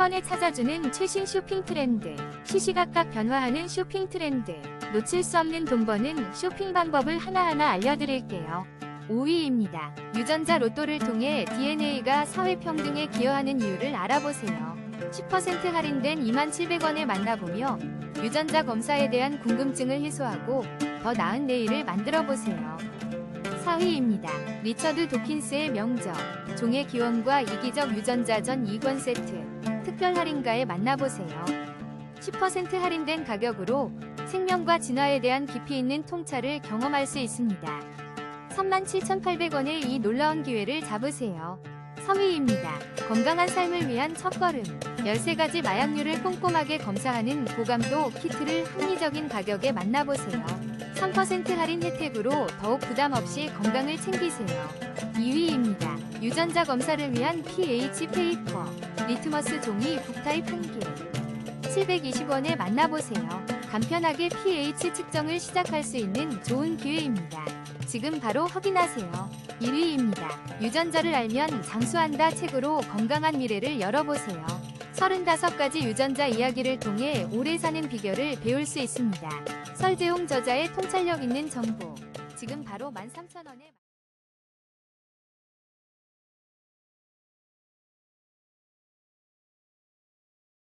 번에 찾아주는 최신 쇼핑 트렌드, 시시각각 변화하는 쇼핑 트렌드, 놓칠 수 없는 돈 버는 쇼핑 방법을 하나하나 알려드릴게요. 5위입니다. 유전자 로또를 통해 DNA가 사회평등에 기여하는 이유를 알아보세요. 10% 할인된 2700원에 만나보며 유전자 검사에 대한 궁금증을 해소하고 더 나은 내일을 만들어 보세요. 4위입니다. 리처드 도킨스의 명적, 종의 기원과 이기적 유전자 전 2권 세트, 특별 할인가에 만나보세요. 10% 할인된 가격으로 생명과 진화에 대한 깊이 있는 통찰을 경험할 수 있습니다. 37,800원의 이 놀라운 기회를 잡으세요. 3위입니다. 건강한 삶을 위한 첫걸음. 13가지 마약류를 꼼꼼하게 검사하는 고감도 키트를 합리적인 가격에 만나보세요. 3% 할인 혜택으로 더욱 부담 없이 건강을 챙기세요. 2위입니다. 유전자 검사를 위한 pH 페이퍼. 리트머스 종이 북타입 1개. 720원에 만나보세요. 간편하게 pH 측정을 시작할 수 있는 좋은 기회입니다. 지금 바로 확인하세요. 1위입니다. 유전자를 알면 장수한다 책으로 건강한 미래를 열어보세요. 35가지 유전자 이야기를 통해 오래 사는 비결을 배울 수 있습니다. 설재용 저자의 통찰력 있는 정보. 지금 바로 13,000원에